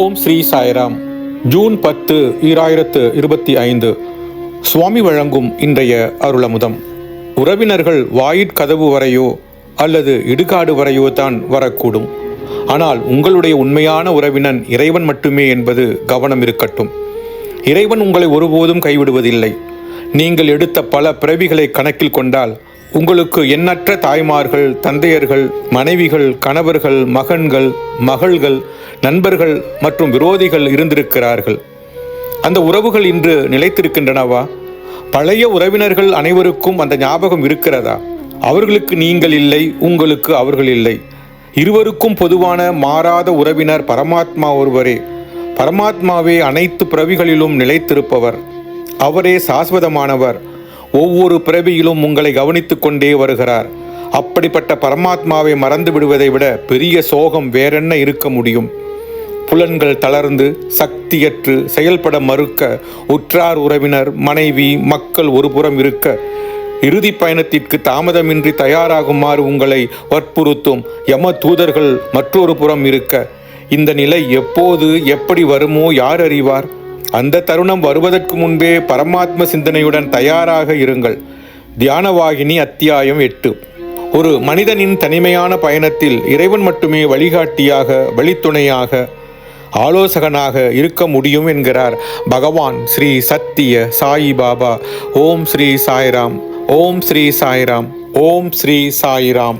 ஓம் Sri Sairam. June பத்து ஈராயிரத்து இருபத்தி ஐந்து. சுவாமி வழங்கும் இன்றைய அருளமுதம். உறவினர்கள் வாயிற்கதவு வரையோ அல்லது இடுகாடு வரையோ தான் வரக்கூடும். ஆனால் உங்களுடைய உண்மையான உறவினன் இறைவன் மட்டுமே என்பது கவனம் இருக்கட்டும். இறைவன் உங்களை ஒருபோதும் கைவிடுவதில்லை. நீங்கள் எடுத்த பல பிறவிகளை கணக்கில் கொண்டால் உங்களுக்கு எண்ணற்ற தாய்மார்கள் தந்தையர்கள் மனைவிகள் கணவர்கள் மகன்கள் மகள்கள் நண்பர்கள் மற்றும் விரோதிகள் இருந்திருக்கிறார்கள். அந்த உறவுகள் இன்று நிலைத்திருக்கின்றனவா? பழைய உறவினர்கள் அனைவருக்கும் அந்த ஞாபகம் இருக்கிறதா? அவர்களுக்கு நீங்கள் இல்லை உங்களுக்கு அவர்கள் இல்லை. இருவருக்கும் பொதுவான மாறாத உறவினர் பரமாத்மா ஒருவரே. பரமாத்மாவே அனைத்து பிறவிகளிலும் நிலைத்திருப்பவர். அவரே சாஸ்வதமானவர். ஒவ்வொரு பிறவியிலும் உங்களை கவனித்துக் கொண்டே வருகிறார். அப்படிப்பட்ட பரமாத்மாவை மறந்து விடுவதை விட பெரிய சோகம் வேறென்ன இருக்க முடியும்? புலன்கள் தளர்ந்து சக்தியற்று செயல்பட மறுக்க உற்றார் உறவினர் மனைவி மக்கள் ஒருபுறம் இருக்க இறுதி பயணத்திற்கு தாமதமின்றி தயாராகுமாறு உங்களை வற்புறுத்தும் யம தூதர்கள் மற்றொரு புறம் இருக்க. இந்த நிலை எப்போது எப்படி வருமோ யார் அறிவார்? அந்த தருணம் வருவதற்கு முன்பே பரமாத்ம சிந்தனையுடன் தயாராக இருங்கள். தியானவாகினி அத்தியாயம் எட்டு. ஒரு மனிதனின் தனிமையான பயணத்தில் இறைவன் மட்டுமே வழிகாட்டியாக வழித்துணையாக ஆலோசகனாக இருக்க முடியும் என்கிறார் பகவான் ஸ்ரீ சத்திய சாயி பாபா. ஓம் ஸ்ரீ சாய்ராம். ஓம் ஸ்ரீ சாய்ராம். ஓம் ஸ்ரீ சாய்ராம்.